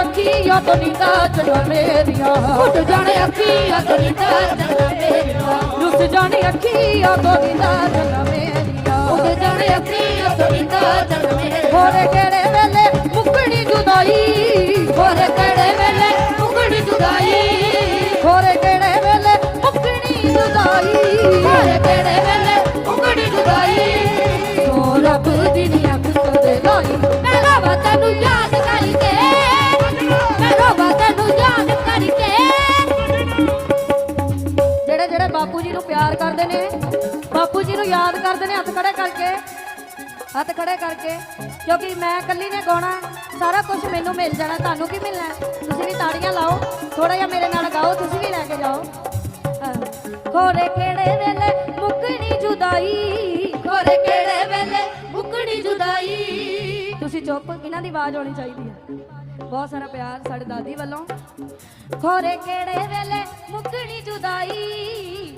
ਅੱਖੀਆਂ ਤੋਂ ਨੀਂਦਾਂ ਚੜ੍ਹ ਮੇਰੀਆਂ। ਉੱਡ ਜਾਣੇ ਅੱਖੀਆਂ ਤੋਂ ਨੀਂਦਾਂ ਚੱਲਾਂ ਮੇਰੀਆਂ। ਰੁੱਸ ਜਾਣੀ ਅੱਖੀਆਂ ਤੋਂ ਨੀਂਦਾਂ ਚੜ੍ਹ ਮੇਰੀਆਂ। ਉੱਡ ਜਾਣੇ ਅੱਖੀਆਂ ਤੋਂ ਨੀਂਦਾਂ ਚੱਲਾਂ ਮੇਰੀਆਂ। ਹੋਰੇ ਕਿਹੜੇ ਵੇਲੇ ਮੁੱਕਣੀ ਜੁਦਾਈ? ਹੋਰ ਕਿਹੜੇ ਵੇਲੇ ਉਗੜੀ ਜੁਦਾਈ? ਰੱਬ ਦੀ ਨੀ ਅੱਖ ਕਦੇ ਲਾਈ। ਮੈਂ ਰੋਵਾਂ ਤੈਨੂੰ ਯਾਦ ਕਰਕੇ। ਮੈਂ ਰੋਵਾਂ ਤੈਨੂੰ ਯਾਦ ਕਰਕੇ। ਜਿਹੜੇ ਜਿਹੜੇ ਬਾਪੂ ਜੀ ਨੂੰ ਪਿਆਰ ਕਰਦੇ ਨੇ, ਬਾਪੂ ਜੀ ਨੂੰ ਯਾਦ ਕਰਦੇ ਨੇ ਹੱਥ ਖੜੇ ਕਰਕੇ। ਹੱਥ ਖੜੇ ਕਰਕੇ। ਕਿਉਂਕਿ ਮੈਂ ਇਕੱਲੀ ਨੇ ਗਾਉਣਾ, ਸਾਰਾ ਕੁਝ ਮੈਨੂੰ ਮਿਲ ਜਾਣਾ, ਤੁਹਾਨੂੰ ਕੀ ਮਿਲਣਾ? ਤੁਸੀਂ ਵੀ ਤਾੜੀਆਂ ਲਾਓ ਥੋੜਾ ਜਿਹਾ ਮੇਰੇ ਨਾਲ ਗਾਓ, ਤੁਸੀਂ ਵੀ ਲੈ ਕੇ ਜਾਓ। ਹਾਂ। ਖੋਰੇ ਕਿਹੜੇ ਵੇਲੇ ਚੁੱਪ, ਇਹਨਾਂ ਦੀ ਆਵਾਜ਼ ਆਉਣੀ ਚਾਹੀਦੀ ਹੈ। ਬਹੁਤ ਸਾਰਾ ਪਿਆਰ ਸਾਡੇ ਦਾਦੀ ਵੱਲੋਂ। ਖੋਰੇ ਕਿਹੜੇ ਵੇਲੇ ਮੁੱਕਣੀ ਜੁਦਾਈ?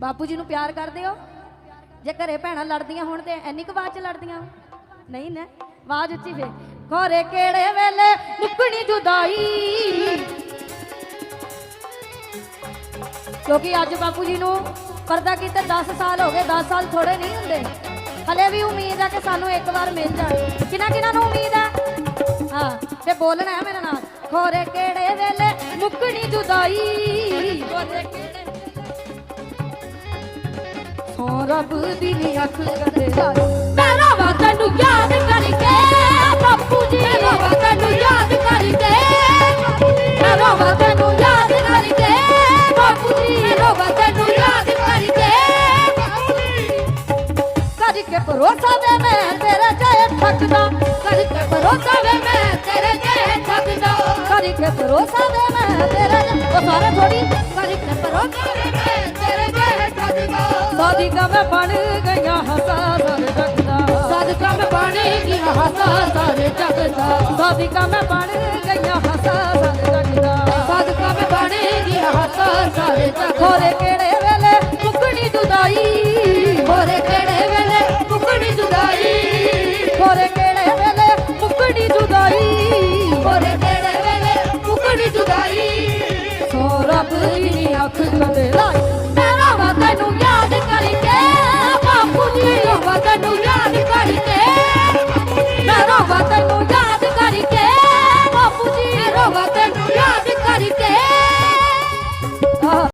ਬਾਪੂ ਜੀ ਨੂੰ ਪਿਆਰ ਕਰਦੇ ਹੋ? ਜੇ ਘਰੇ ਭੈਣਾਂ ਲੜਦੀਆਂ ਹੋਣ ਤੇ ਇੰਨੀ ਕੁ ਆਵਾਜ਼ ਚ ਲੜਦੀਆਂ? ਨਹੀਂ ਨਾ, ਆਵਾਜ਼ ਉੱਚੀ ਫੇ ਖੋਰੇ ਕਿਹੜੇ ਵੇਲੇ ਮੁੱਕਣੀ ਜੁਦਾਈ? ਕਿਉਂਕਿ ਅੱਜ ਬਾਪੂ ਜੀ ਨੂੰ ਪਰਦਾ ਕੀਤੇ 10 ਸਾਲ ਹੋ ਗਏ 10 ਸਾਲ ਥੋੜੇ ਨਹੀਂ ਹੁੰਦੇ। ਹਲੇ ਵੀ ਉਮੀਦ ਆ ਕਿ ਸਾਨੂੰ ਇੱਕ ਵਾਰ ਮਿਲ ਜਾਣ ਕਿਹਨਾਂ ਕਿਹਨਾਂ ਨੂੰ ਉਮੀਦ ਹੈ? ਹਾਂ, ਤੇ ਬੋਲਣਾ ਹੈ ਮੇਰੇ ਨਾਲ। ਖੋਰੇ ਕਿਹੜੇ ਵੇਲੇ ਮੁੱਕਣੀ ਜੁਦਾਈ? ਹੋਰ ਕਿਹੜੇ ਸੋ ਰੱਬ ਦੀ ਅੱਖ ਕਦੇ ਭਰੋਸਾ ਵੇ ਮੈਂ ਤੇਰੇ ਚਾਹੇ ਥੱਕਦਾ ਕਰਕੇ ਭਰੋਸਾ ਵੇ ਮੈਂ ਤੇਰੇ ਤੇ ਠੱਗਦਾ। ਕਦੀ ਕੇ ਭਰੋਸਾ ਵੇ ਮੈਂ ਤੇਰੇ ਉਹ ਸਾਰੇ ਥੋੜੀ ਕਰਕੇ ਭਰੋਸਾ ਵੇ ਮੈਂ ਤੇਰੇ ਤੇ ਠੱਗਦਾ। ਸਾਦੀ ਮੈਂ ਬਣ ਗਈਆਂ ਹਸਾ ਸਾਰੇ ਜਗਦਾ ਸਦਕਾ ਮੈਂ ਬਾਣੀ ਕੀ ਹਸਾ ਸਾਰੇ ਜਗ ਦਾ ਮੈਂ ਬਣ ਗਈਆਂ ਅੱਖ ਕਦੇ ਲਾਈ ਮੈਂ ਰੋਵਾਂ ਤੈਨੂੰ ਯਾਦ ਕਰਕੇ ਬਾਪੂ ਜੀ ਰੋਵਾਂ ਤੈਨੂੰ ਯਾਦ